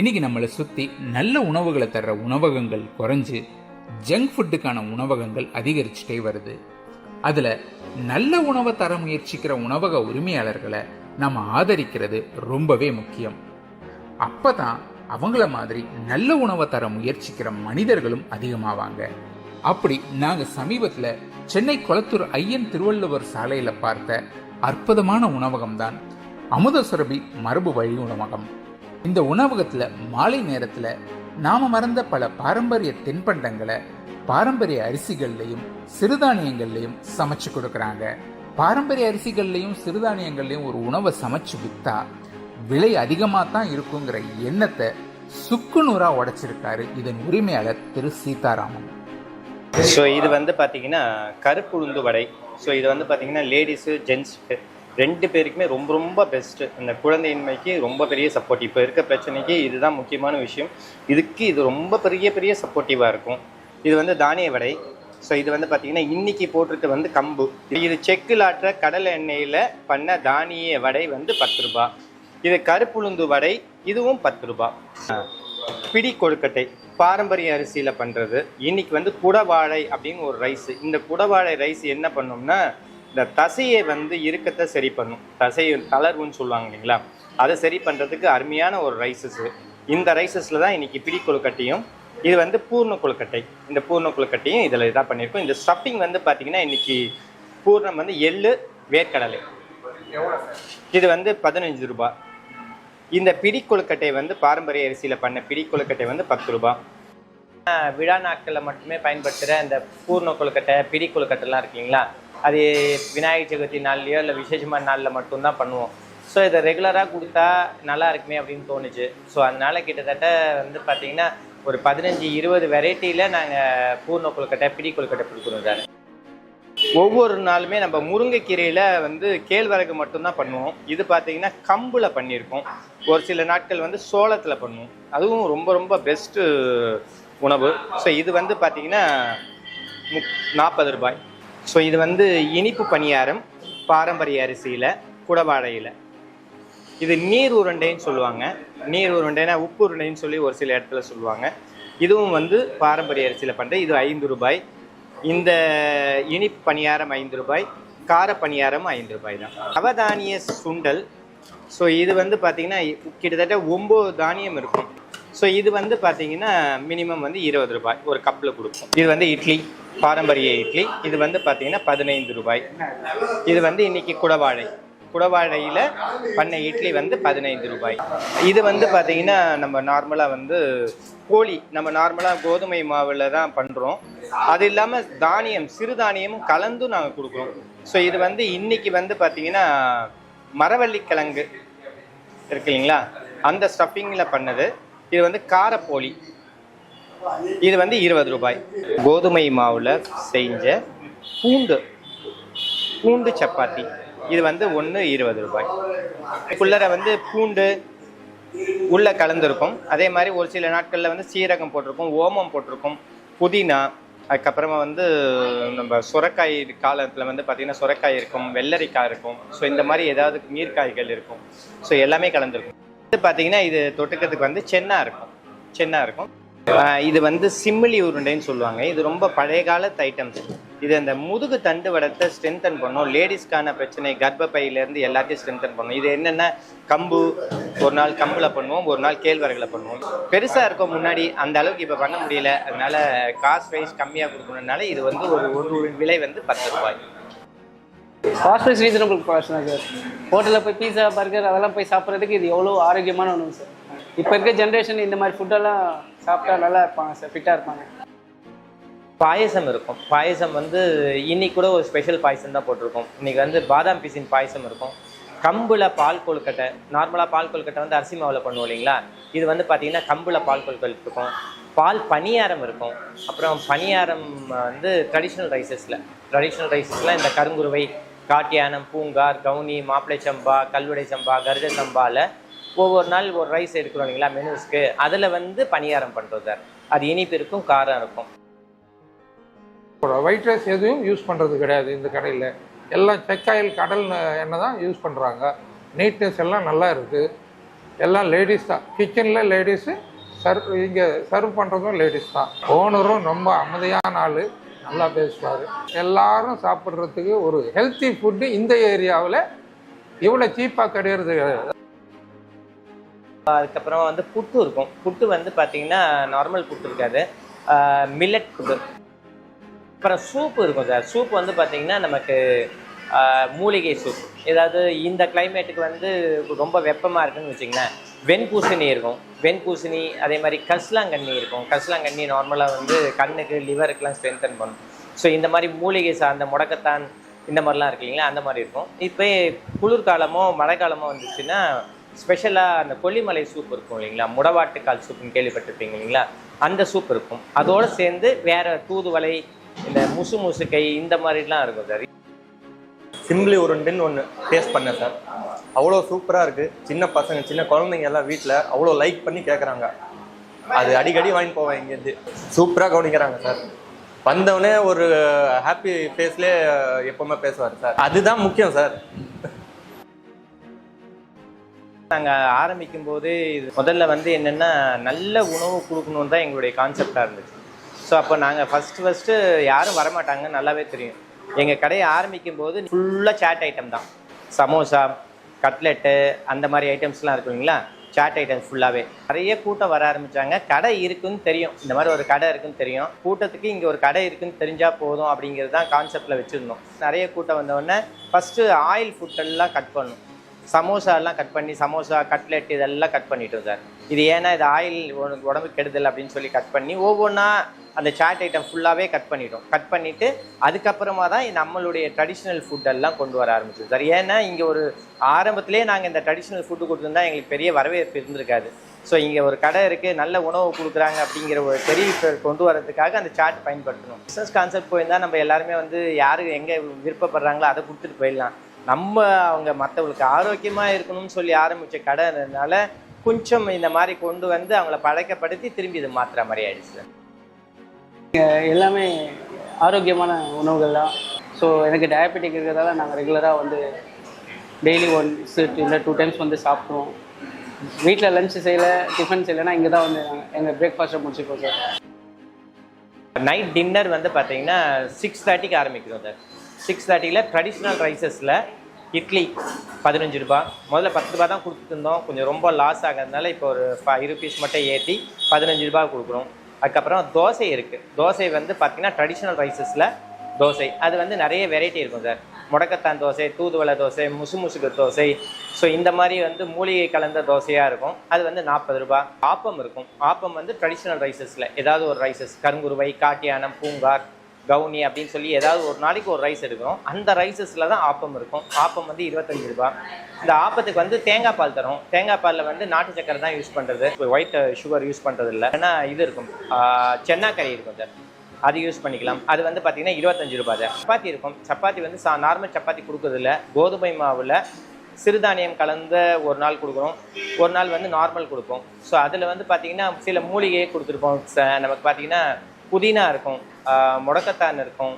இன்னைக்கு நம்மளை சுற்றி நல்ல உணவுகளை தர்ற உணவகங்கள் குறைஞ்சு ஜங்க் ஃபுட்டுக்கான உணவகங்கள் அதிகரிச்சுட்டே வருது. அதில் நல்ல உணவை தர முயற்சிக்கிற உணவக உரிமையாளர்களை நம்ம ஆதரிக்கிறது ரொம்பவே முக்கியம். அப்போ தான் அவங்கள மாதிரி நல்ல உணவை தர முயற்சிக்கிற மனிதர்களும் அதிகமாவாங்க. அப்படி நாங்கள் சமீபத்தில் சென்னை குளத்தூர் ஐயன் திருவள்ளுவர் சாலையில் பார்த்த அற்புதமான உணவகம் தான் அமுதசுரபி மரபு வழி உணவகம். இந்த உணவகத்தில் மாலை நேரத்தில் நாம் மறந்த பல பாரம்பரிய தின்பண்டங்களை பாரம்பரிய அரிசிகள்லையும் சிறுதானியங்கள்லையும் சமைச்சு கொடுக்குறாங்க. பாரம்பரிய அரிசிகள்லையும் சிறுதானியங்கள்லையும் ஒரு உணவை சமைச்சு விற்றா விலை அதிகமாக தான் இருக்குங்கிற எண்ணத்தை சுக்குநூறாக உடைச்சிருக்காரு இதன் உரிமையாளர் திரு சீதாராமன். ஸோ இது வந்து பார்த்தீங்கன்னா கருப்பு உளுந்து வடை. ஸோ இது வந்து பார்த்தீங்கன்னா லேடிஸு ஜென்ஸுக்கு ரெண்டு பேருக்குமே ரொம்ப ரொம்ப பெஸ்ட்டு இந்த குழந்தையின்மைக்கு ரொம்ப பெரிய சப்போர்ட் இப்போ இருக்க பிரச்சனைக்கு இதுதான் முக்கியமான விஷயம். இதுக்கு இது ரொம்ப பெரிய பெரிய சப்போர்ட்டிவாக இருக்கும். இது வந்து தானிய வடை. ஸோ இது வந்து பார்த்தீங்கன்னா இன்னைக்கு போட்டிருக்க வந்து கம்பு. இது செக்கில் ஆற்ற கடலை எண்ணெயில் பண்ண தானிய வடை வந்து பத்து ரூபா. இது கருப்புளுந்து வடை இதுவும் பத்து ரூபா. பிடி கொழுக்கட்டை பாரம்பரிய அரிசியில் பண்ணுறது இன்னைக்கு வந்து குடவாழை அப்படின்னு ஒரு ரைஸ் இந்த குடவாழை ரைஸ் என்ன பண்ணோம்னா இந்த தசையை வந்து இறுக்கத்தை சரி பண்ணும். தசை தளர்வுன்னு சொல்லுவாங்க இல்லைங்களா? அதை சரி பண்ணுறதுக்கு அருமையான ஒரு ரைசஸ்ஸு இந்த ரைசஸில் தான் இன்றைக்கி பிடி கொழுக்கட்டையும் இது வந்து பூர்ண கொழுக்கட்டை. இந்த பூர்ண கொழுக்கட்டையும் இதில் இதாக பண்ணியிருக்கோம். இந்த ஸ்டஃபிங் வந்து பார்த்தீங்கன்னா இன்றைக்கி பூர்ணம் வந்து எள்ளு வேர்க்கடலை. இது வந்து பதினஞ்சு ரூபா. இந்த பிடி கொழுக்கட்டை வந்து பாரம்பரிய அரிசியில் பண்ண பிடி கொழுக்கட்டை வந்து பத்து ரூபா. விழா நாட்களில் மட்டுமே பயன்படுத்துகிற இந்த பூர்ண கொழுக்கட்டை பிடி கொழுக்கட்டைலாம் இருக்கீங்களா அது விநாயகர் சதுர்த்தி நாள்லையோ இல்லை விசேஷமான நாளில் மட்டும்தான் பண்ணுவோம். ஸோ இதை ரெகுலராக கொடுத்தா நல்லா இருக்குமே அப்படின்னு தோணுச்சு. ஸோ அதனால் கிட்டத்தட்ட வந்து பார்த்தீங்கன்னா ஒரு பதினஞ்சு இருபது வெரைட்டியில் நாங்கள் பூர்ண கொழுக்கட்டை பிடி கொழுக்கட்டை கொடுக்குறோம் சார். ஒவ்வொரு நாளுமே நம்ம முருங்கைக்கீரையில் வந்து கேழ்வரகு மட்டும்தான் பண்ணுவோம். இது பார்த்தீங்கன்னா கம்பில் பண்ணியிருக்கோம். ஒரு சில நாட்கள் வந்து சோளத்தில் பண்ணுவோம். அதுவும் ரொம்ப ரொம்ப பெஸ்ட்டு உணவு. ஸோ இது வந்து பார்த்தீங்கன்னா முப் நாற்பது ரூபாய். ஸோ இது வந்து இனிப்பு பணியாரம் பாரம்பரிய அரிசியில் குடவாடையில். இது நீர் உருண்டைன்னு சொல்லுவாங்க. நீர் உருண்டைனா உப்பு உருண்டைன்னு சொல்லி ஒரு சில இடத்துல சொல்லுவாங்க. இதுவும் வந்து பாரம்பரிய அரிசியில் பண்ணுற இது ஐந்து ரூபாய். இந்த இனிப்பு பணியாரம் ஐந்து ரூபாய் கார பணியாரம் ஐந்து ரூபாய் தான். நவதானிய சுண்டல். ஸோ இது வந்து பார்த்திங்கன்னா கிட்டத்தட்ட ஒம்பது தானியம் இருக்கும். ஸோ இது வந்து பார்த்திங்கன்னா மினிமம் வந்து இருபது ரூபாய் ஒரு கப்பில் கொடுக்கும் இது வந்து இட்லி. பாரம்பரிய இட்லி. இது வந்து பார்த்தீங்கன்னா பதினைந்து ரூபாய். இது வந்து இன்னைக்கு குடவாழை. குடவாழையில் பண்ண இட்லி வந்து பதினைந்து ரூபாய். இது வந்து பார்த்தீங்கன்னா நம்ம நார்மலாக வந்து கோழி நம்ம நார்மலாக கோதுமை மாவில் தான் பண்ணுறோம் அது இல்லாமல் தானியம் சிறுதானியமும் கலந்தும் நாங்கள் கொடுக்குறோம். ஸோ இது வந்து இன்னைக்கு வந்து பார்த்தீங்கன்னா மரவள்ளிக்கிழங்கு இருக்கு இல்லைங்களா? அந்த ஸ்டஃபிங்கில் பண்ணது. இது வந்து காரப்போலி. இது வந்து இருபது ரூபாய். கோதுமை மாவில் செஞ்ச பூண்டு பூண்டு சப்பாத்தி. இது வந்து ஒன்று இருபது ரூபாய். குள்ளரை வந்து பூண்டு உள்ள கலந்துருக்கும். அதே மாதிரி ஒரு சில நாட்களில் வந்து சீரகம் போட்டிருக்கும் ஓமம் போட்டிருக்கும் புதினா அதுக்கப்புறமா வந்து நம்ம சுரக்காய் காலத்தில் வந்து பார்த்திங்கன்னா சுரக்காய் இருக்கும் வெள்ளரிக்காய் இருக்கும். ஸோ இந்த மாதிரி ஏதாவது நீர்க்காய்கள் இருக்கும். ஸோ எல்லாமே கலந்துருக்கும். இது பார்த்தீங்கன்னா இது தொட்டுக்கிறதுக்கு வந்து சென்னா இருக்கும். சென்னா இருக்கும். இது வந்து சிம்மிலி உருண்டைன்னு சொல்லுவாங்க. இது ரொம்ப பழைய காலத்து ஐட்டம்ஸ் இது அந்த முதுகு தண்டு வடத்தை ஸ்ட்ரென்தன் பண்ணும். லேடிஸ்க்கான பிரச்சனை கர்ப்பப்பையிலேருந்து எல்லாத்தையும் ஸ்ட்ரென்தன் பண்ணும். இது என்னென்ன கம்பு ஒரு நாள் கம்பில் பண்ணுவோம் ஒரு நாள் கேழ்வரகில் பண்ணுவோம். பெருசாக இருக்கும் முன்னாடி அந்த அளவுக்கு இப்போ பண்ண முடியல. அதனால காஸ்ட் வைஸ் கம்மியாக கொடுக்கணுனால இது வந்து ஒரு ஒரு விலை வந்து பத்து ரூபாய். காஸ்ட் வைஸ் ரீசனபிள் காஸ்ட் தான் சார் ஹோட்டலில் போய் பீஸா பர்கர் அதெல்லாம் போய் சாப்பிட்றதுக்கு இது எவ்வளோ ஆரோக்கியமான ஒன்று சார் இப்போ இருக்க ஜென்ரேஷன் இந்த மாதிரி ஃபுட்டெல்லாம் சாப்பிட்டா நல்லா இருப்பாங்க சார் ஃபிட்டாக இருப்பாங்க. பாயசம் இருக்கும். பாயசம் வந்து இன்னைக்கு கூட ஒரு ஸ்பெஷல் பாயசம் தான் போட்டிருக்கோம். இன்னைக்கு வந்து பாதாம் பிசின் பாயசம் இருக்கும். கம்பில் பால் கொழுக்கட்டை நார்மலாக பால் கொழுக்கட்டை வந்து அரிசி மாவில் பண்ணுவோம் இல்லைங்களா? இது வந்து பார்த்தீங்கன்னா கம்பில் பால் கொழுக்கட்டை இருக்கும். பால் பனியாரம் இருக்கும். அப்புறம் பனியாரம் வந்து ட்ரெடிஷ்னல் ரைசஸில் ட்ரெடிஷ்னல் ரைசஸில் இந்த கருங்குருவை காட்டியானம் பூங்கார் கவுனி மாப்பிளை சம்பா கல்லுடை சம்பா கருட சம்பாவில் ஒவ்வொரு நாள் ஒரு ரைஸ் எடுக்கிறோம் இல்லைங்களா மெனுஸ்க்கு. அதில் வந்து பணியாரம் பண்ணுறது சார். அது இனிப்பு இருக்கும் காரம் இருக்கும். ஒயிட் ரைஸ் எதுவும் யூஸ் பண்ணுறது கிடையாது இந்த கடையில். எல்லாம் செக்காயில் கடல் எண்ணெய் தான் யூஸ் பண்ணுறாங்க நீட்னஸ் எல்லாம் நல்லா இருக்குது எல்லாம் லேடிஸ் தான். கிச்சனில் லேடிஸு சர்வ் இங்கே சர்வ் பண்ணுறதும் லேடிஸ் தான். ஓனரும் ரொம்ப அமைதியான ஆள். நல்லா பேசுவார். எல்லாரும் சாப்பிட்றதுக்கு ஒரு ஹெல்த்தி ஃபுட்டு இந்த ஏரியாவில் இவ்வளோ சீப்பாக கிடையாது. அதுக்கப்புறம் வந்து புட்டு இருக்கும். புட்டு வந்து பார்த்தீங்கன்னா நார்மல் புட்டு இருக்காது. மில்லட் புட்டு. அப்புறம் சூப் இருக்கும் சார் சூப் வந்து பார்த்தீங்கன்னா நமக்கு மூலிகை சூப் ஏதாவது இந்த கிளைமேட்டுக்கு வந்து ரொம்ப வெப்பமாக இருக்குன்னு வச்சிங்களேன் வெண்பூசணி இருக்கும். வெண்பூசணி அதே மாதிரி கஸ்லாங்கண்ணி இருக்கும். கஸ்லாங்கண்ணி நார்மலாக வந்து கண்ணுக்கு லிவருக்கெலாம் ஸ்ட்ரென்தன் பண்ணும். ஸோ இந்த மாதிரி மூலிகை சார்ந்த முடக்கத்தான் இந்த மாதிரிலாம் இருக்கு இல்லைங்களா? அந்த மாதிரி இருக்கும். இப்போ குளிர்காலமோ மழைக்காலமோ வந்துச்சுன்னா ஸ்பெஷலாக அந்த கொல்லிமலை சூப் இருக்கும் இல்லைங்களா? முடவாட்டுக்கால் சூப்னு கேள்விப்பட்டிருப்பீங்க இல்லைங்களா? அந்த சூப் இருக்கும். அதோடு சேர்ந்து வேற தூதுவளை இந்த முசு முசுக்கை இந்த மாதிரிலாம் இருக்கும் சார். சிம்பிளி உருண்டுன்னு ஒன்று டேஸ்ட் பண்ணேன் சார். அவ்வளோ சூப்பராக இருக்குது சின்ன பசங்க சின்ன குழந்தைங்க எல்லாம் வீட்டில் அவ்வளோ லைக் பண்ணி கேட்குறாங்க அது அடிக்கடி வாங்கி போவேன் இங்கேருந்து. சூப்பராக கவனிக்கிறாங்க சார். வந்தவொடனே ஒரு ஹாப்பி ஃபேஸ்லேயே எப்போவுமே பேசுவார் சார். அதுதான் முக்கியம் சார். நாங்கள் ஆரம்பிக்கும் போது இது முதல்ல வந்து என்னென்னா நல்ல உணவு கொடுக்கணுன்னு தான் எங்களுடைய கான்செப்டாக இருந்துச்சு. ஸோ அப்போ நாங்கள் ஃபஸ்ட்டு ஃபஸ்ட்டு யாரும் வரமாட்டாங்க நல்லாவே தெரியும். எங்கள் கடையை ஆரம்பிக்கும் போது ஃபுல்லாக சாட் ஐட்டம் தான். சமோசா கட்லெட்டு அந்த மாதிரி ஐட்டம்ஸ்லாம் இருக்கும் இல்லைங்களா? சாட் ஐட்டம்ஸ் ஃபுல்லாகவே நிறைய கூட்டம் வர ஆரம்பித்தாங்க கடை இருக்குன்னு தெரியும். இந்த மாதிரி ஒரு கடை இருக்குன்னு தெரியும். கூட்டத்துக்கு இங்கே ஒரு கடை இருக்குன்னு தெரிஞ்சால் போதும் அப்படிங்கிறது தான் கான்செப்டில் வச்சுருந்தோம். நிறைய கூட்டம் வந்தவுடனே ஃபஸ்ட்டு ஆயில் ஃபுட்டெல்லாம் கட் பண்ணும் சமோசா எல்லாம் கட் பண்ணி சமோசா கட்லெட் இதெல்லாம் கட் பண்ணிட்டு சார் இது ஏன்னா இது ஆயில் உனக்கு உடம்பு கெடுதல் அப்படின்னு சொல்லி கட் பண்ணி ஒவ்வொன்றா அந்த சாட் ஐட்டம் ஃபுல்லாகவே கட் பண்ணிட்டோம். கட் பண்ணிவிட்டு அதுக்கப்புறமா தான் நம்மளுடைய ட்ரெடிஷ்னல் ஃபுட்டெல்லாம் கொண்டு வர ஆரம்பிச்சோம் சார் ஏன்னா இங்கே ஒரு ஆரம்பத்திலே நாங்கள் இந்த ட்ரெடிஷ்னல் ஃபுட்டு கொடுத்துருந்தா எங்களுக்கு பெரிய வரவேற்பு இருந்திருக்காது. ஸோ இங்கே ஒரு கடை இருக்குது நல்ல உணவு கொடுக்குறாங்க அப்படிங்கிற ஒரு தெரிவிப்பை கொண்டு வரதுக்காக அந்த சாட் பயன்படுத்தணும் பிஸ்னஸ் கான்செப்ட் போயிருந்தால் நம்ம எல்லாருமே வந்து யாரு எங்கே விருப்பப்படுறாங்களோ அதை கொடுத்துட்டு போயிடலாம். நம்ம அவங்க மற்றவங்களுக்கு ஆரோக்கியமாக இருக்கணும்னு சொல்லி ஆரம்பித்த கடைனால கொஞ்சம் இந்த மாதிரி கொண்டு வந்து அவங்கள பழக்கப்படுத்தி திரும்பி இது மாற்றுற மாதிரி ஆயிடுச்சு சார். எல்லாமே ஆரோக்கியமான தான். ஸோ எனக்கு டயபெட்டிக் இருக்கிறதால நாங்கள் ரெகுலராக வந்து டெய்லி ஒன்ஸ் இல்லை டூ டைம்ஸ் வந்து சாப்பிடுவோம். வீட்டில் லஞ்ச் செய்யல டிஃபன் செய்யலைன்னா இங்கே தான் வந்து எங்கள் பிரேக்ஃபாஸ்ட்டை முடிச்சுப்போம் சார். நைட் டின்னர் வந்து பார்த்தீங்கன்னா சிக்ஸ் தேர்ட்டிக்கு ஆரம்பிக்கிறோம் சார். சிக்ஸ் தேர்ட்டியில் ட்ரெடிஷ்னல் ரைஸஸில் இட்லி பதினஞ்சு ரூபா. முதல்ல பத்து ரூபா தான் கொடுத்துருந்தோம் கொஞ்சம் ரொம்ப லாஸ் ஆகிறதுனால இப்போ ஒரு ஃபைவ் ருபீஸ் மட்டும் ஏற்றி பதினஞ்சு ரூபாய் கொடுக்குறோம். அதுக்கப்புறம் தோசை இருக்குது தோசை வந்து பார்த்திங்கன்னா ட்ரெடிஷ்னல் ரைஸஸில் தோசை. அது வந்து நிறைய வெரைட்டி இருக்கும் சார். முடக்கத்தான் தோசை தூதுவளை தோசை முசு முசுக்கு தோசை. ஸோ இந்த மாதிரி வந்து மூலிகை கலந்த தோசையாக இருக்கும். அது வந்து நாற்பது ரூபா. ஆப்பம் இருக்கும். ஆப்பம் வந்து ட்ரெடிஷ்னல் ரைஸஸில் ஏதாவது ஒரு ரைஸஸ் கருங்குருவை காட்டியானம் பூங்கார் கவுனி அப்படின்னு சொல்லி ஏதாவது ஒரு நாளைக்கு ஒரு ரைஸ் எடுக்கிறோம். அந்த ரைஸஸில் தான் ஆப்பம் இருக்கும். ஆப்பம் வந்து இருபத்தஞ்சு ரூபாய் இந்த ஆப்பத்துக்கு வந்து தேங்காய் பால் தரும். தேங்காய் பாலில் வந்து நாட்டு சக்கரை தான் யூஸ் பண்ணுறது ஒயிட் சுகர் யூஸ் பண்ணுறது இல்லை ஏன்னா இது இருக்கும். சென்னாக்கறி கறி இருக்கும் சார். அது யூஸ் பண்ணிக்கலாம். அது வந்து பார்த்தீங்கன்னா இருபத்தஞ்சு ரூபாய் சப்பாத்தி இருக்கும். சப்பாத்தி வந்து சா நார்மல் சப்பாத்தி கொடுக்கறதில்ல. கோதுமை மாவில் சிறுதானியம் கலந்த ஒரு நாள் கொடுக்குறோம். ஒரு நாள் வந்து நார்மல் கொடுப்போம். ஸோ அதில் வந்து பார்த்தீங்கன்னா சில மூலிகையே கொடுத்துருப்போம். ச- நமக்கு பார்த்தீங்கன்னா புதினா இருக்கும் முடக்கத்தான் இருக்கும்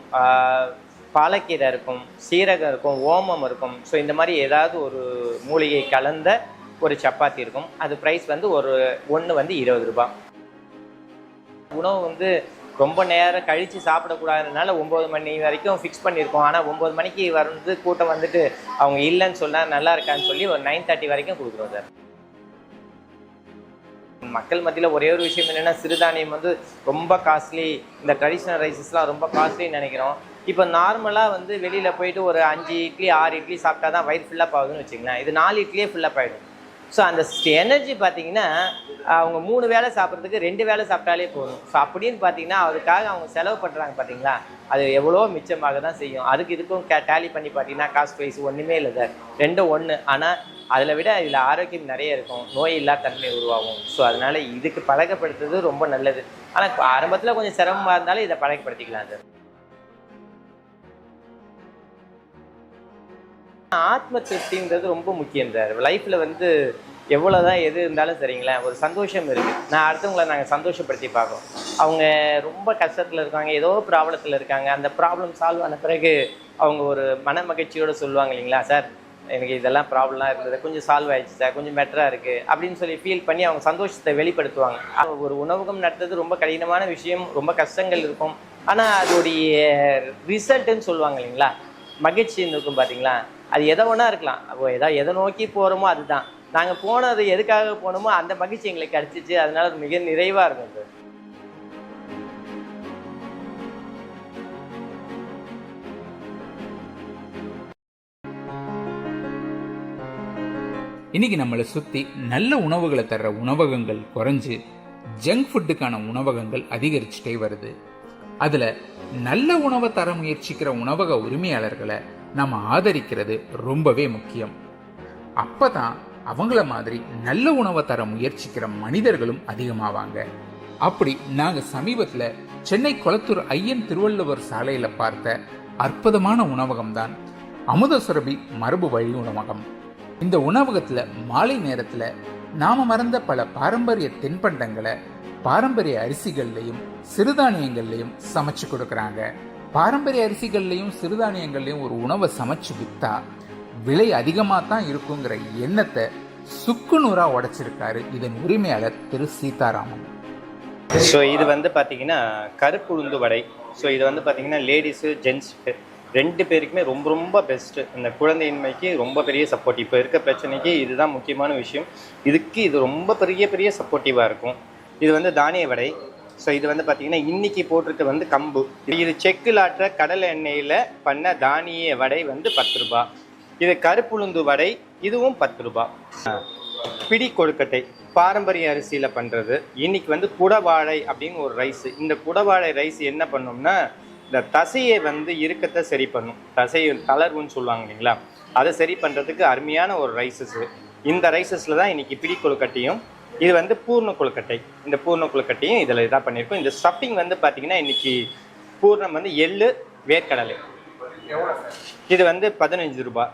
பாலக்கீரை இருக்கும் சீரகம் இருக்கும் ஓமம் இருக்கும். ஸோ இந்த மாதிரி ஏதாவது ஒரு மூலிகை கலந்த ஒரு சப்பாத்தி இருக்கும். அது ப்ரைஸ் வந்து ஒரு ஒன்று வந்து இருபது ரூபாய் உணவு வந்து ரொம்ப நேரம் கழித்து சாப்பிடக்கூடாதுனால ஒம்பது மணி வரைக்கும் ஃபிக்ஸ் பண்ணியிருக்கோம். ஆனால் ஒம்பது மணிக்கு வந்து கூட்டம் வந்துட்டு அவங்க இல்லைன்னு சொன்னால் நல்லா இருக்கான்னு சொல்லி ஒரு நைன் தேர்ட்டி வரைக்கும் கொடுக்குறோம் சார் மக்கள் மத்தியில் ஒரே ஒரு விஷயம் என்னென்னா சிறுதானியம் வந்து ரொம்ப காஸ்ட்லி இந்த ட்ரெடிஷ்னல் ரைஸஸ்லாம் ரொம்ப காஸ்ட்லின்னு நினைக்கிறோம். இப்போ நார்மலாக வந்து வெளியில் போயிட்டு ஒரு அஞ்சு இட்லி ஆறு இட்லி சாப்பிட்டா தான் வயிறு ஃபில்லப் ஆகுதுன்னு வச்சுக்கலாம் இது நாலு இட்லியே ஃபில்லப் ஆகிடும் ஸோ அந்த எனர்ஜி பார்த்தீங்கன்னா அவங்க மூணு வேளை சாப்பிட்றதுக்கு ரெண்டு வேளை சாப்பிட்டாலே போதும். ஸோ அப்படின்னு பார்த்தீங்கன்னா அதுக்காக அவங்க செலவு பண்ணுறாங்க பார்த்தீங்களா அது எவ்வளோ மிச்சமாக தான் செய்யும். அதுக்கு இதுக்கும் கே டேலி பண்ணி பார்த்தீங்கன்னா காஸ்ட் வைஸ் ஒன்றுமே இல்லை சார் ரெண்டும் ஒன்று ஆனால் அதில் விட இதில் ஆரோக்கியம் நிறைய இருக்கும். நோய் இல்லா தன்மை உருவாகும். ஸோ அதனால் இதுக்கு பழக்கப்படுத்துறது ரொம்ப நல்லது. ஆனால் ஆரம்பத்தில் கொஞ்சம் சிரமமாக இருந்தாலும் இதை பழக்கப்படுத்திக்கலாம் சார் ஆத்ம திருப்திங்கிறது ரொம்ப முக்கியம் சார் லைஃப்பில் வந்து எவ்வளோதான் எது இருந்தாலும் சரிங்களேன் ஒரு சந்தோஷம் இருக்குது நான் அடுத்தவங்களை நாங்கள் சந்தோஷப்படுத்தி பார்க்குறோம். அவங்க ரொம்ப கஷ்டத்தில் இருக்காங்க ஏதோ ப்ராப்ளத்தில் இருக்காங்க. அந்த ப்ராப்ளம் சால்வ் ஆன பிறகு அவங்க ஒரு மன மகிழ்ச்சியோடு சொல்லுவாங்க இல்லைங்களா சார் எனக்கு இதெல்லாம் ப்ராப்ளம்லாம் இருந்தது. கொஞ்சம் சால்வ் ஆயிடுச்சு சார் கொஞ்சம் பெட்டராக இருக்குது அப்படின்னு சொல்லி ஃபீல் பண்ணி அவங்க சந்தோஷத்தை வெளிப்படுத்துவாங்க. ஒரு உணவகம் நடத்துறது ரொம்ப கடினமான விஷயம் ரொம்ப கஷ்டங்கள் இருக்கும். ஆனால் அதோடைய ரிசல்ட்டுன்னு சொல்லுவாங்க இல்லைங்களா மகிழ்ச்சின்னு இருக்கும் பார்த்தீங்களா அது எதை வேணா இருக்கலாம். அப்போ எதா எதை நோக்கி போகிறோமோ அதுதான். நாங்கள் போனது எதுக்காக போனோமோ அந்த மகிழ்ச்சி எங்களுக்கு கிடச்சிச்சு. அதனால அது மிக நிறைவாக இருக்கும் சார் இன்னைக்கு நம்மளை சுத்தி நல்ல உணவுகளை தர்ற உணவகங்கள் குறைஞ்சு ஜங்க் ஃபுட்டுக்கான உணவகங்கள் அதிகரிச்சுட்டே வருது. அதுல நல்ல உணவை தர முயற்சிக்கிற உணவக உரிமையாளர்களை நம்ம ஆதரிக்கிறது ரொம்பவே முக்கியம். அப்பதான் அவங்கள மாதிரி நல்ல உணவை தர முயற்சிக்கிற மனிதர்களும் அதிகமாவாங்க. அப்படி நாங்க சமீபத்துல சென்னை கொளத்தூர் ஐயன் திருவள்ளுவர் சாலையில பார்த்த அற்புதமான உணவகம் தான் அமுதசுரபி மரபு வழி உணவகம். இந்த உணவகத்துல மாலை நேரத்துல நாம மறந்த பல பாரம்பரிய தின்பண்டங்களை பாரம்பரிய அரிசிகள்லையும் சிறுதானியங்கள்லையும் சமைச்சு கொடுக்கறாங்க. பாரம்பரிய அரிசிகள்லையும் சிறுதானியங்கள்லையும் ஒரு உணவை சமைச்சு வித்தா விலை அதிகமாக தான் இருக்குங்கிற எண்ணத்தை சுக்குநூறா உடைச்சிருக்காரு இதன் உரிமையாளர் திரு சீதாராமன். ஸோ இது வந்து பார்த்தீங்கன்னா கருப்பு உளுந்து வடை. ஸோ இது வந்து பார்த்தீங்கன்னா லேடிஸு ஜென்ஸுக்கு ரெண்டு பேருக்குமே ரொம்ப ரொம்ப பெஸ்ட்டு இந்த குழந்தையின்மைக்கு ரொம்ப பெரிய சப்போர்ட் இப்போ இருக்க பிரச்சனைக்கு இதுதான் முக்கியமான விஷயம். இதுக்கு இது ரொம்ப பெரிய பெரிய சப்போர்ட்டிவாக இருக்கும். இது வந்து தானிய வடை. ஸோ இது வந்து பார்த்தீங்கன்னா இன்னைக்கு போட்டிருக்கு வந்து கம்பு. இது செக்கில் ஆற்ற கடலை எண்ணெயில் பண்ண தானிய வடை வந்து பத்து ரூபாய் இது கருப்புளுந்து வடை இதுவும் பத்து ரூபாய் பிடி கொழுக்கட்டை பாரம்பரிய அரிசியில் பண்ணுறது இன்னைக்கு வந்து குடவாழை அப்படின்னு ஒரு ரைஸ். இந்த குடவாழை ரைஸ் என்ன பண்ணும்னா இந்த தசையை வந்து இறுக்கத்தை சரி பண்ணும். தசை தளர்வுன்னு சொல்லுவாங்க இல்லைங்களா? அதை சரி பண்ணுறதுக்கு அருமையான ஒரு ரைஸஸ். இந்த ரைஸஸில் தான் இன்னைக்கு பிடி கொழுக்கட்டையும் இது வந்து பூர்ண கொழுக்கட்டை. இந்த பூர்ண கொழுக்கட்டையும் இதில் இதாக பண்ணியிருக்கோம் இந்த ஸ்டஃபிங் வந்து பார்த்தீங்கன்னா இன்னைக்கு பூர்ணம் வந்து எள்ளு வேர்க்கடலை. இது வந்து பதினஞ்சு ரூபா.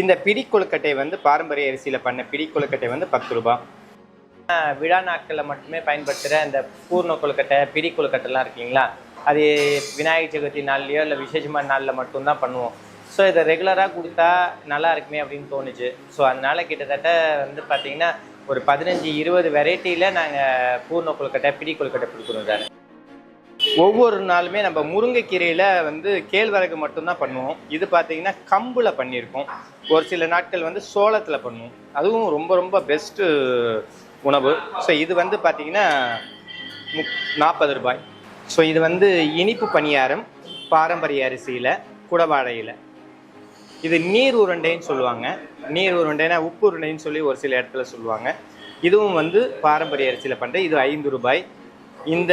இந்த பிடி கொழுக்கட்டை வந்து பாரம்பரிய அரிசியில் பண்ண பிடி கொழுக்கட்டை வந்து பத்து ரூபா. விழா நாட்களில் மட்டுமே பயன்படுத்துகிற இந்த பூர்ண கொழுக்கட்டை பிடி கொழுக்கட்டைலாம் இருக்கீங்களா அது விநாயகர் சதுர்த்தி நாள்லையோ இல்லை விசேஷமான நாளில் மட்டும்தான் பண்ணுவோம். ஸோ இதை ரெகுலராக கொடுத்தா நல்லா இருக்குமே அப்படின்னு தோணுச்சு. ஸோ அதனால் கிட்டத்தட்ட வந்து பார்த்தீங்கன்னா ஒரு பதினஞ்சு இருபது வெரைட்டியில் நாங்கள் பூர்ண கொழுக்கட்டை பிடி கொழுக்கட்டை கொடுக்குறோம் சார். ஒவ்வொரு நாளுமே நம்ம முருங்கைக்கீரையில் வந்து கேழ்வரகு மட்டும்தான் பண்ணுவோம். இது பார்த்தீங்கன்னா கம்பில் பண்ணியிருக்கோம் ஒரு சில நாட்கள் வந்து சோளத்தில் பண்ணுவோம். அதுவும் ரொம்ப ரொம்ப பெஸ்ட்டு உணவு. ஸோ இது வந்து பார்த்தீங்கன்னா முக் நாற்பது ரூபாய். ஸோ இது வந்து இனிப்பு பணியாரம் பாரம்பரிய அரிசியில் குடவாழையில் இது நீர் உருண்டைன்னு சொல்லுவாங்க. நீர் உருண்டைனா உப்பு உருண்டைன்னு சொல்லி ஒரு சில இடத்துல சொல்லுவாங்க. இதுவும் வந்து பாரம்பரிய அரிசியில் பண்ணுற இது ஐந்து ரூபாய். இந்த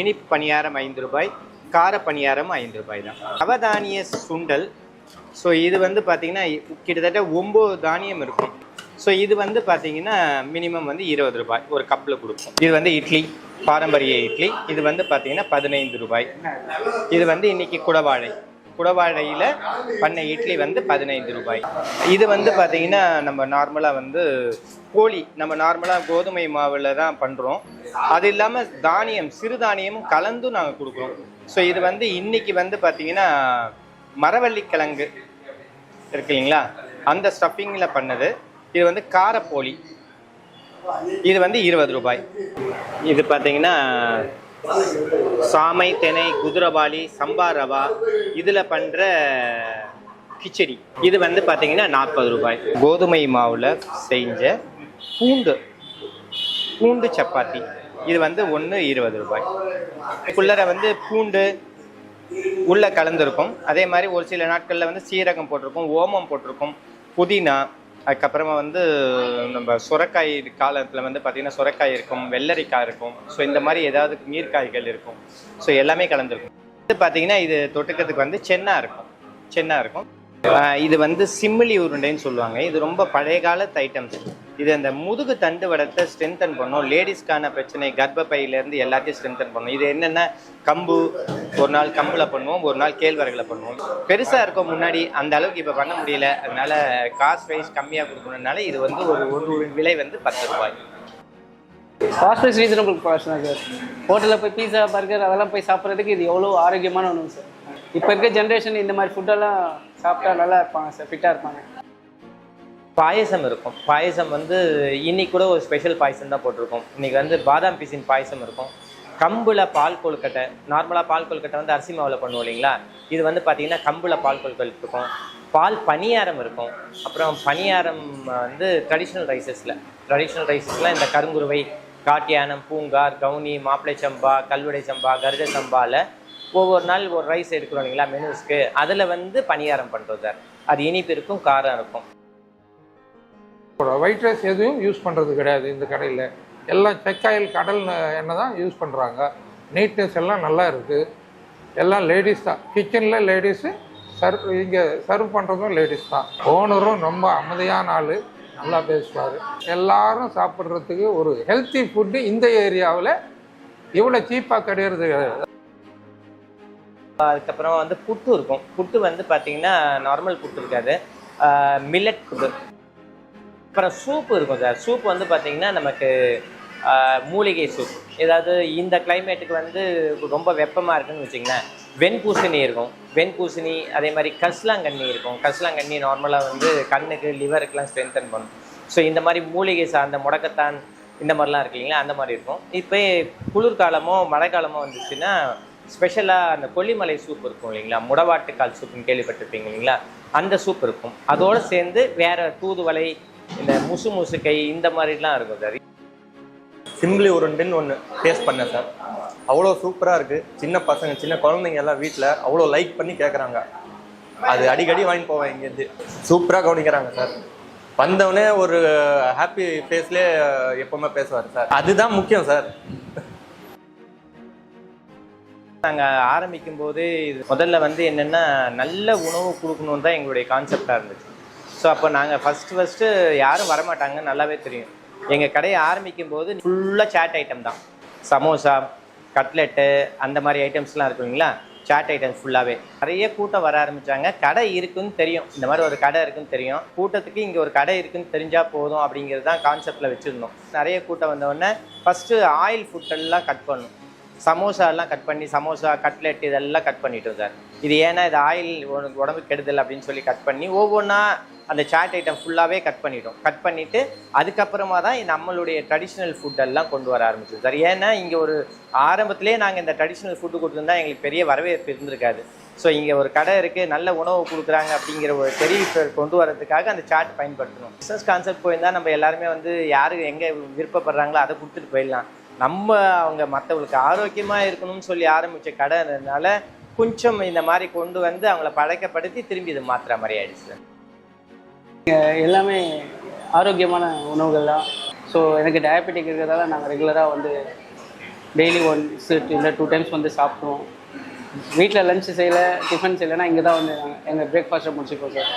இனிப்பு பணியாரம் ஐந்து ரூபாய். கார பணியாரம் ஐந்து ரூபாய் தான். நவதானிய சுண்டல். ஸோ இது வந்து பார்த்திங்கன்னா கிட்டத்தட்ட ஒம்பது தானியம் இருக்கும் ஸோ இது வந்து பார்த்திங்கன்னா மினிமம் வந்து இருபது ரூபாய். ஒரு கப்பில் கொடுப்போம். இது வந்து இட்லி. பாரம்பரிய இட்லி. இது வந்து பார்த்திங்கன்னா பதினைந்து ரூபாய். இது வந்து இன்னைக்கு குடவாழை குடவாழையில் பண்ண இட்லி வந்து பதினைந்து ரூபாய். இது வந்து பார்த்தீங்கன்னா நம்ம நார்மலாக வந்து கோழி நம்ம நார்மலாக கோதுமை மாவில் தான் பண்ணுறோம் அது இல்லாமல் தானியம் சிறுதானியமும் கலந்தும் நாங்கள் கொடுக்குறோம். ஸோ இது வந்து இன்னைக்கு வந்து பார்த்தீங்கன்னா மரவள்ளிக்கிழங்கு இருக்கு இல்லைங்களா? அந்த ஸ்டஃபிங்கில் பண்ணது. இது வந்து காரப்போலி. இது வந்து இருபது ரூபாய். இது பார்த்தீங்கன்னா சாமை தினை குதிரவாளி சம்பா ரவா இதில் பண்ணுற கிச்சடி. இது வந்து பார்த்தீங்கன்னா நாற்பது ரூபாய். கோதுமை மாவில் செஞ்ச பூண்டு பூண்டு சப்பாத்தி. இது வந்து ஒன்று இருபது ரூபாய். குள்ளரை வந்து பூண்டு உள்ளே கலந்துருக்கும். அதே மாதிரி ஒரு சில நாட்களில் வந்து சீரகம் போட்டிருக்கும் ஓமம் போட்டிருக்கும் புதினா அதுக்கப்புறமா வந்து நம்ம சுரக்காய் காலத்தில் வந்து பார்த்திங்கன்னா சுரக்காய் இருக்கும் வெள்ளரிக்காய் இருக்கும். ஸோ இந்த மாதிரி ஏதாவது நீர்க்காய்கள் இருக்கும். ஸோ எல்லாமே கலந்துருக்கும். இது பார்த்தீங்கன்னா இது தொட்டுக்கிறதுக்கு வந்து சென்னா இருக்கும். சென்னா இருக்கும். இது வந்து சிம்மிலி உருண்டைன்னு சொல்லுவாங்க. இது ரொம்ப பழைய காலத்து ஐட்டம்ஸ் இது அந்த முதுகு தண்டு வடத்தை ஸ்ட்ரென்தன் பண்ணும். லேடிஸ்க்கான பிரச்சனை கர்ப்பப்பையிலேருந்து எல்லாத்தையும் ஸ்ட்ரென்தன் பண்ணும். இது என்னென்ன கம்பு ஒரு நாள் கம்பில் பண்ணுவோம் ஒரு நாள் கேழ்வரகில் பண்ணுவோம். பெருசாக இருக்கும் முன்னாடி அந்த அளவுக்கு இப்போ பண்ண முடியல. அதனால காஸ்ட் ப்ரைஸ் கம்மியாக கொடுக்கணுனால இது வந்து ஒரு ஒரு விலை வந்து பத்து ரூபாய். காஸ்ட் வைஸ் ரீசனபிள் காஸ்ட் தான் சார் ஹோட்டலில் போய் பீஸா பர்கர் அதெல்லாம் போய் சாப்பிட்றதுக்கு இது எவ்வளோ ஆரோக்கியமான ஒன்று சார் இப்போ இருக்க ஜென்ரேஷன் இந்த மாதிரி ஃபுட்டெல்லாம் சாப்பிட்டா நல்லா இருப்பாங்க சார் ஃபிட்டாக இருப்பாங்க. பாயசம் இருக்கும். பாயசம் வந்து இன்னைக்கு கூட ஒரு ஸ்பெஷல் பாயசம் தான் போட்டிருக்கோம். இன்னைக்கு வந்து பாதாம் பிசின் பாயசம் இருக்கும். கம்புல பால் கொழுக்கட்டை நார்மலாக பால் கொழுக்கட்டை வந்து அரிசி மாவில் பண்ணுவோம் இல்லைங்களா? இது வந்து பார்த்தீங்கன்னா கம்புல பால் கொழுக்கட்டை இருக்கும். பால் பனியாரம் இருக்கும். அப்புறம் பனியாரம் வந்து ட்ரெடிஷ்னல் ரைசஸில் ட்ரெடிஷ்னல் ரைசஸில் இந்த கருங்குருவை காட்டியானம் பூங்கார் கவுனி மாப்பிளை சம்பா கல்வடை சம்பா கருட சம்பாவில் ஒவ்வொரு நாள் ஒரு ரைஸ் எடுக்கிறோம் இல்லைங்களா மெனுஸ்க்கு. அதில் வந்து பணியாரம் பண்ணுறோம் சார். அது இனிப்பு இருக்கும் காரம் இருக்கும். ஒயிட் ரைஸ் எதுவும் யூஸ் பண்ணுறது கிடையாது இந்த கடையில். எல்லாம் செக்காயில் கடல் எண்ணெய் தான் யூஸ் பண்ணுறாங்க நீட்னஸ் எல்லாம் நல்லா இருக்குது எல்லாம் லேடிஸ் தான். கிச்சனில் லேடிஸு சர்வ் இங்கே சர்வ் பண்ணுறதும் லேடிஸ் தான். ஓனரும் ரொம்ப அமைதியான ஆள். நல்லா பேசுவார். எல்லாரும் சாப்பிட்றதுக்கு ஒரு ஹெல்த்தி ஃபுட்டு இந்த ஏரியாவில் இவ்வளோ சீப்பாக கிடையாது கிடையாது. அதுக்கப்புறம் வந்து புட்டு இருக்கும். புட்டு வந்து பார்த்தீங்கன்னா நார்மல் புட்டு இருக்காது. மில்லட் புட்டு. அப்புறம் சூப் இருக்கும் சார் சூப் வந்து பார்த்தீங்கன்னா நமக்கு மூலிகை சூப் ஏதாவது இந்த கிளைமேட்டுக்கு வந்து ரொம்ப வெப்பமாக இருக்குன்னு வச்சிங்களேன் வெண்பூசணி இருக்கும். வெண்பூசணி அதே மாதிரி கஸ்லாங்கண்ணி இருக்கும். கஸ்லாங்கண்ணி நார்மலாக வந்து கண்ணுக்கு லிவருக்கெலாம் ஸ்ட்ரென்தன் பண்ணும். ஸோ இந்த மாதிரி மூலிகை சார்ந்த முடக்கத்தான் இந்த மாதிரிலாம் இருக்கு இல்லைங்களா? அந்த மாதிரி இருக்கும். இப்போ குளிர்காலமோ மழைக்காலமோ வந்துச்சுன்னா ஸ்பெஷலாக அந்த கொல்லிமலை சூப் இருக்கும் இல்லைங்களா? முடவாட்டுக்கால் சூப்புன்னு கேள்விப்பட்டிருப்பீங்க இல்லைங்களா? அந்த சூப் இருக்கும். அதோடு சேர்ந்து வேறு தூதுவளை இந்த முசு முசுக்கை இந்த மாதிரிலாம் இருக்கும் சார். சிம்பிளி உருண்டுன்னு ஒன்று டேஸ்ட் பண்ணேன் சார். அவ்வளோ சூப்பராக இருக்குது சின்ன பசங்க சின்ன குழந்தைங்க எல்லாம் வீட்டில் அவ்வளோ லைக் பண்ணி கேட்குறாங்க அது அடிக்கடி வாங்கிட்டு போவேன் இங்கேருந்து. சூப்பராக கவனிக்கிறாங்க சார். வந்தவொடனே ஒரு ஹாப்பி ஃபேஸ்லேயே எப்போவுமே பேசுவார் சார். அதுதான் முக்கியம் சார். நாங்கள் ஆரம்பிக்கும் போது இது முதல்ல வந்து என்னென்னா நல்ல உணவு கொடுக்கணுன்னு தான் எங்களுடைய கான்செப்டாக இருந்துச்சு. ஸோ அப்போ நாங்கள் ஃபஸ்ட்டு ஃபஸ்ட்டு யாரும் வரமாட்டாங்க நல்லாவே தெரியும். எங்கள் கடையை ஆரம்பிக்கும் போது ஃபுல்லாக சாட் ஐட்டம் தான். சமோசா கட்லெட்டு அந்த மாதிரி ஐட்டம்ஸ்லாம் இருக்கும் இல்லைங்களா? சாட் ஐட்டம்ஸ் ஃபுல்லாகவே நிறைய கூட்டம் வர ஆரம்பித்தாங்க கடை இருக்குன்னு தெரியும். இந்த மாதிரி ஒரு கடை இருக்குன்னு தெரியும். கூட்டத்துக்கு இங்கே ஒரு கடை இருக்குன்னு தெரிஞ்சால் போதும் அப்படிங்கிறது தான் கான்செப்டில் வச்சுருந்தோம். நிறைய கூட்டம் வந்தோடனே ஃபஸ்ட்டு ஆயில் ஃபுட்டெல்லாம் கட் பண்ணும் சமோசா எல்லாம் கட் பண்ணி சமோசா கட்லெட் இதெல்லாம் கட் பண்ணிட்டோம் சார் இது ஏன்னா இது ஆயில் உனக்கு உடம்புக்கு கெடுதல் அப்படின்னு சொல்லி கட் பண்ணி ஒவ்வொன்றா அந்த சாட் ஐட்டம் ஃபுல்லாகவே கட் பண்ணிட்டோம். கட் பண்ணிவிட்டு அதுக்கப்புறமா தான் நம்மளுடைய ட்ரெடிஷ்னல் ஃபுட்டெல்லாம் கொண்டு வர ஆரம்பிச்சோம் சார் ஏன்னா இங்கே ஒரு ஆரம்பத்திலே நாங்கள் இந்த ட்ரெடிஷ்னல் ஃபுட்டு கொடுத்துருந்தா எங்களுக்கு பெரிய வரவேற்பு இருந்திருக்காது. ஸோ இங்கே ஒரு கடை இருக்குது நல்ல உணவு கொடுக்குறாங்க அப்படிங்கிற ஒரு தெரிவிப்பை கொண்டு வரதுக்காக அந்த சாட் பயன்படுத்தணும். பிஸ்னஸ் கான்செப்ட் போயிருந்தால் நம்ம எல்லாருமே வந்து யார் எங்கே விருப்பப்படுறாங்களோ அதை கொடுத்துட்டு போயிடலாம். நம்ம அவங்க மற்றவங்களுக்கு ஆரோக்கியமாக இருக்கணும்னு சொல்லி ஆரம்பித்த கடைனால கொஞ்சம் இந்த மாதிரி கொண்டு வந்து அவங்கள பழக்கப்படுத்தி திரும்பி இது மாற்றுற மாதிரி ஆயிடுச்சு சார். எல்லாமே ஆரோக்கியமான உணவுகள் தான். ஸோ எனக்கு டயபெட்டிக் இருக்கிறதால நாங்கள் ரெகுலராக வந்து டெய்லி ஒன்ஸ் இல்லை டூ டைம்ஸ் வந்து சாப்பிடுவோம். வீட்டில் லஞ்ச் செய்யலை டிஃபன் செய்யலைன்னா இங்கே தான் வந்து நாங்கள் எங்கள் பிரேக்ஃபாஸ்ட்டை முடிச்சுப்போம் சார்.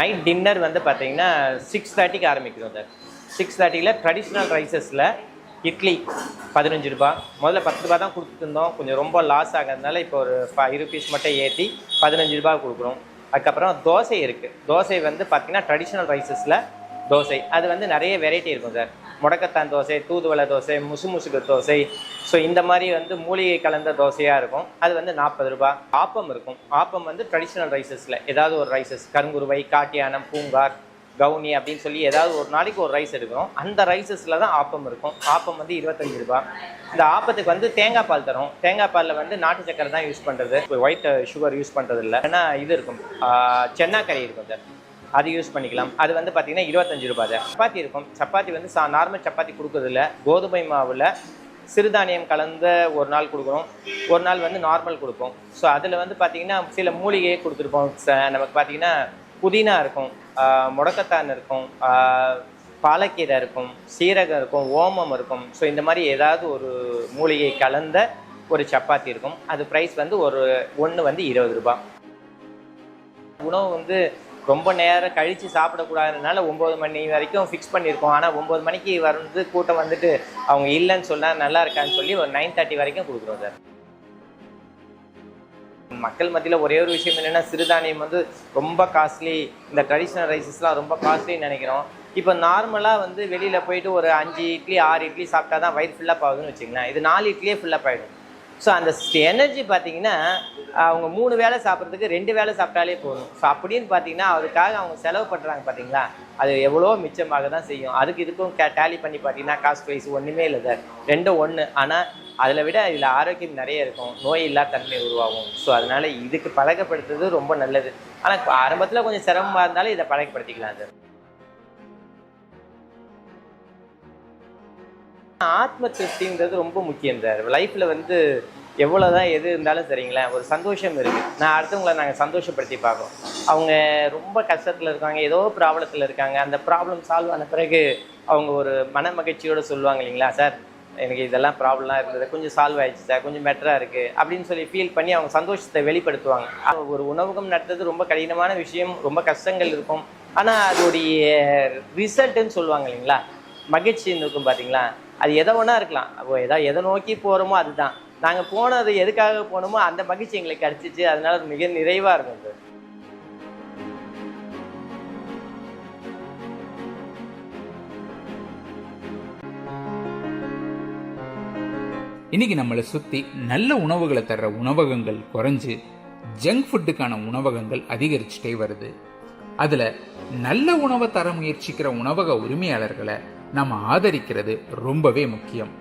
நைட் டின்னர் வந்து பார்த்தீங்கன்னா சிக்ஸ் தேர்ட்டிக்கு ஆரம்பிக்கிறோம் சார். சிக்ஸ் தேர்ட்டியில் ட்ரெடிஷ்னல் ரைசஸில் இட்லி பதினஞ்சு ரூபா. முதல்ல பத்து ரூபா தான் கொடுத்துருந்தோம் கொஞ்சம் ரொம்ப லாஸ் ஆகிறதுனால இப்போ ஒரு ஃபைவ் ருபீஸ் மட்டும் ஏற்றி பதினஞ்சு ரூபா கொடுக்குறோம். அதுக்கப்புறம் தோசை இருக்குது தோசை வந்து பார்த்திங்கன்னா ட்ரெடிஷ்னல் ரைஸஸில் தோசை. அது வந்து நிறைய வெரைட்டி இருக்கும் சார். முடக்கத்தான் தோசை தூதுவளை தோசை முசு முசுக்கு தோசை. ஸோ இந்த மாதிரி வந்து மூலிகை கலந்த தோசையாக இருக்கும். அது வந்து நாற்பது ரூபா. ஆப்பம் இருக்கும். ஆப்பம் வந்து ட்ரெடிஷ்னல் ரைஸஸில் ஏதாவது ஒரு ரைஸஸ் கருங்குருவை காட்டியானம் பூங்கார் கவுனி அப்படின்னு சொல்லி ஏதாவது ஒரு நாளைக்கு ஒரு ரைஸ் எடுக்கிறோம். அந்த ரைஸஸில் தான் ஆப்பம் இருக்கும். ஆப்பம் வந்து இருபத்தஞ்சு ரூபாய். இந்த ஆப்பத்துக்கு வந்து தேங்காய் பால் தரும். தேங்காய் பாலில் வந்து நாட்டு சக்கரை தான் யூஸ் பண்ணுறது ஒயிட் சுகர் யூஸ் பண்ணுறது இல்லை. ஏன்னா இது இருக்கும். சென்னாக்கறி இருக்கும் சார். அது யூஸ் பண்ணிக்கலாம். அது வந்து பார்த்தீங்கன்னா இருபத்தஞ்சு ரூபாய் சப்பாத்தி இருக்கும். சப்பாத்தி வந்து சா நார்மல் சப்பாத்தி கொடுக்கறதில்ல கோதுமை மாவில் சிறுதானியம் கலந்த ஒரு நாள் கொடுக்குறோம். ஒரு நாள் வந்து நார்மல் கொடுப்போம். ஸோ அதில் வந்து பார்த்தீங்கன்னா சில மூலிகையே கொடுத்துருப்போம். ச- நமக்கு பார்த்தீங்கன்னா புதினா இருக்கும். முடக்கத்தான் இருக்கும். பாலக்கீரை இருக்கும் சீரகம் இருக்கும் ஓமம் இருக்கும். ஸோ இந்த மாதிரி ஏதாவது ஒரு மூலிகை கலந்த ஒரு சப்பாத்தி இருக்கும். அது ப்ரைஸ் வந்து ஒரு ஒன்று வந்து இருபது ரூபாய் உணவு வந்து ரொம்ப நேரம் கழித்து சாப்பிடக்கூடாதுனால ஒம்பது மணி வரைக்கும் ஃபிக்ஸ் பண்ணியிருக்கோம். ஆனால் ஒம்பது மணிக்கு வந்து கூட்டம் வந்துட்டு அவங்க இல்லைன்னு சொன்னால் நல்லா இருக்கான்னு சொல்லி ஒரு நைன் தேர்ட்டி வரைக்கும் கொடுக்குறோம் சார். மக்கள் மத்தியில் ஒரே ஒரு விஷயம் என்னென்னா சிறுதானியம் வந்து ரொம்ப காஸ்ட்லி இந்த ட்ரெடிஷ்னல் ரைஸஸ்லாம் ரொம்ப காஸ்ட்லின்னு நினைக்கிறோம். இப்போ நார்மலாக வந்து வெளியில் போயிட்டு ஒரு அஞ்சு இட்லி ஆறு இட்லி சாப்பிட்டா தான் வயிறு ஃபில்லப் ஆகுதுன்னு வச்சுங்களேன் இது நாலு இட்லியே ஃபில்லப் ஆகிடும் ஸோ அந்த எனர்ஜி பார்த்தீங்கன்னா அவங்க மூணு வேளை சாப்பிட்றதுக்கு ரெண்டு வேலை சாப்பிட்டாலே போதும். ஸோ அப்படின்னு பார்த்தீங்கன்னா அதுக்காக அவங்க செலவு பண்ணுறாங்க பார்த்தீங்களா? அது எவ்வளோ மிச்சமாக தான் செய்யும். அதுக்கு இதுக்கும் கே டேலி பண்ணி பார்த்தீங்கன்னா காஸ்ட் வைஸ் ஒன்றுமே இல்லை சார். ரெண்டும் ஒன்று ஆனால் அதில் விட இதில் ஆரோக்கியம் நிறைய இருக்கும். நோய் இல்லா தன்மை உருவாகும். ஸோ அதனால் இதுக்கு பழக்கப்படுத்துறது ரொம்ப நல்லது. ஆனால் ஆரம்பத்தில் கொஞ்சம் சிரமமாக இருந்தாலும் இதை பழக்கப்படுத்திக்கலாம் சார். ஆத்ம திருப்திங்கிறது ரொம்ப முக்கியம் சார். லைஃப்பில் வந்து எவ்வளோதான் எது இருந்தாலும் சரிங்களேன் ஒரு சந்தோஷம் இருக்குது நான் அடுத்தவங்கள நாங்கள் சந்தோஷப்படுத்தி பார்க்குறோம். அவங்க ரொம்ப கஷ்டத்தில் இருக்காங்க ஏதோ ப்ராப்ளத்தில் இருக்காங்க. அந்த ப்ராப்ளம் சால்வ் ஆன பிறகு அவங்க ஒரு மன மகிழ்ச்சியோடு சொல்லுவாங்க இல்லைங்களா சார் எனக்கு இதெல்லாம் ப்ராப்ளம்லாம் இருந்தது. கொஞ்சம் சால்வ் ஆயிடுச்சு சார். கொஞ்சம் பெட்டராக இருக்குது அப்படின்னு சொல்லி ஃபீல் பண்ணி அவங்க சந்தோஷத்தை வெளிப்படுத்துவாங்க. ஒரு உணவகம் நடத்துறது ரொம்ப கடினமான விஷயம். ரொம்ப கஷ்டங்கள் இருக்கும். ஆனால் அதோடைய ரிசல்ட்டுன்னு சொல்லுவாங்க இல்லைங்களா? மகிழ்ச்சின்னு இருக்கும் பார்த்தீங்களா அது எதை வேணா இருக்கலாம். அப்போ எதாவது எதை நோக்கி போகிறோமோ அதுதான். நாங்கள் போனது எதுக்காக போனோமோ அந்த மகிழ்ச்சி எங்களுக்கு கிடச்சிச்சு. அதனால அது மிக நிறைவாக இருக்கும் சார் இன்னைக்கு நம்மளை சுற்றி நல்ல உணவுகளை தர்ற உணவகங்கள் குறைஞ்சு ஜங்க் ஃபுட்டுக்கான உணவகங்கள் அதிகரிச்சுட்டே வருது. அதில் நல்ல உணவை தர முயற்சிக்கிற உணவக உரிமையாளர்களை நம்ம ஆதரிக்கிறது ரொம்பவே முக்கியம்.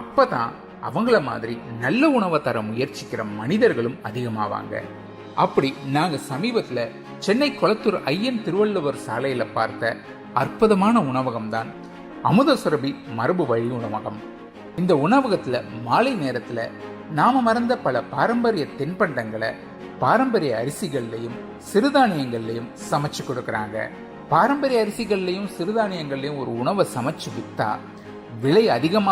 அப்போ தான் அவங்கள மாதிரி நல்ல உணவை தர முயற்சிக்கிற மனிதர்களும் அதிகமாவாங்க. அப்படி நாங்கள் சமீபத்தில் சென்னை கொளத்தூர் ஐயன் திருவள்ளுவர் சாலையில் பார்த்த அற்புதமான உணவகம் தான் அமுதசுரபி மரபு வழி உணவகம். இந்த உணவகத்தில் மாலை நேரத்தில் நாம மறந்த பல பாரம்பரிய தின்பண்டங்களை பாரம்பரிய அரிசிகள்லையும் சிறுதானியங்கள்லையும் சமைச்சு கொடுக்குறாங்க. பாரம்பரிய அரிசிகள்லையும் சிறுதானியங்கள்லையும் ஒரு உணவை சமைச்சு விற்றா விலை அதிகமாக